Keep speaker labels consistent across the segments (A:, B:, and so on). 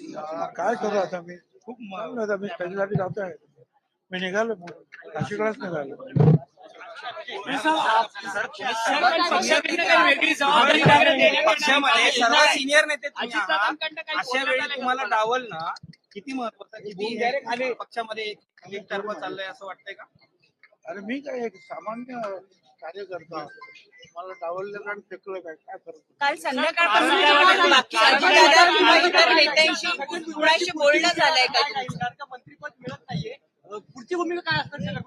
A: काय करू आता मी खूप चाललो आता मी त्याच्यासाठी जातो आहे मी निघालो नाशिकलाच निघालो
B: पक्षाकडनं काही वेगळी जबाबदारी वगैरे देण्यात येणार
C: पक्षामध्ये
B: नाही.
C: सर्व सिनियर नेते तुम्ही आहात.
B: अजितदादांकडनं काही
C: अशा वेळी तुम्हाला
B: का?
C: डावलणं किती महत्वाचं किती हे पक्षामध्ये एक- एकतर्फ चाललंय असं वाटतंय का
A: अरे मी काय एक सामान्य कार्यकर्ता. मला डावललं आणि फेकलं काय? काय करतो
D: काल संध्याकाळपासून बाकी इतर नेत्यांशी कुणाशी बोलणं झालंय का तुमचं?
E: मंत्रिपद मिळत नाहीये? पुढची भूमिका काय असणार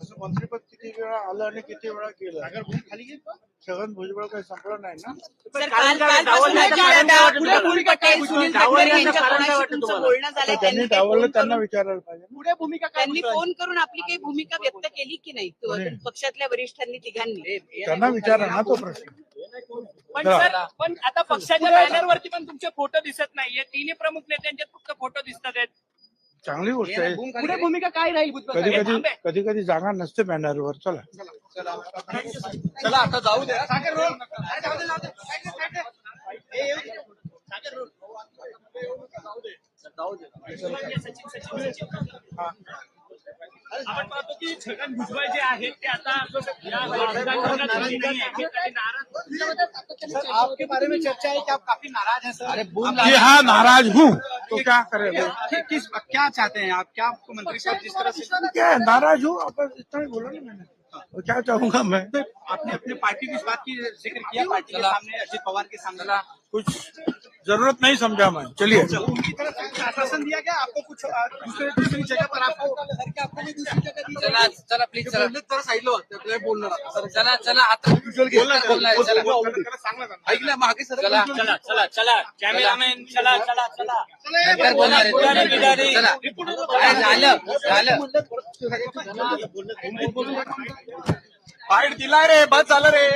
A: असं मंत्रिपद किती वेळा आलं आणि किती वेळा केलं छगन भुजबळ काही संपलं नाही ना? त्यांनी डावललं
D: फोन
A: त्यांना
D: करून-
A: विचारायला पाहिजे.
E: पुढे भूमिका काय
D: त्यांनी फोन करून आपली काही भूमिका व्यक्त केली की नाही? पक्षातल्या वरिष्ठांनी तिघांनी?
A: त्यांना विचारा ना तो प्रश्न.
B: पण पण आता पक्षाच्या बॅनरवरती पण तुमचे फोटो दिसत नाहीये तिन्ही प्रमुख नेत्यांचे फक्त फोटो दिसत आहेत.
A: चांगली गोष्ट आहे.
E: पुढे भूमिका काय राहील
A: कधी? कधी कधी कधी जागा नसते बॅनरवर चला.
E: चला आता जाऊ द्या सागर रोल. दे. सागर रोल. जाऊ.
B: आपण पाहतो की छगन भुजबळ जे आहेत ते आता नाराज़
E: आपके बारे में चर्चा है कि आप काफ़ी नाराज़ हैं सर? अरे
A: कि हाँ नाराज़ हूँ. तो क्या करे
C: किस क्या चाहते हैं आप? क्या आपको मंत्री साहब जिस तरह से
A: क्या है, नाराज़ हो? आप इतना ही बोला ना मैंने। तो क्या चाहूँगा मैं?
C: आपने अपने पार्टी की इस बात की ज़िक्र किया? पार्टी के सामने अजित पवार के सामने?
A: कुछ ज़रूरत नहीं समझा मैं। चलिए।
C: आश्वासन दिया गया आपको कुछ दूसरे दूसरी जगह पर आपको आपको भी दूसरी जगह दी
F: चला चला प्लीज चला
C: जरा साईडला होतं बोलणार
F: चला. चला आता
C: ऐकलं मागे सर
F: चला
B: चला चला चला. कॅमेरामॅन चला चला चला.
F: चला काय झालं? झालं?
C: फाईट दिला रे बस झालं रे.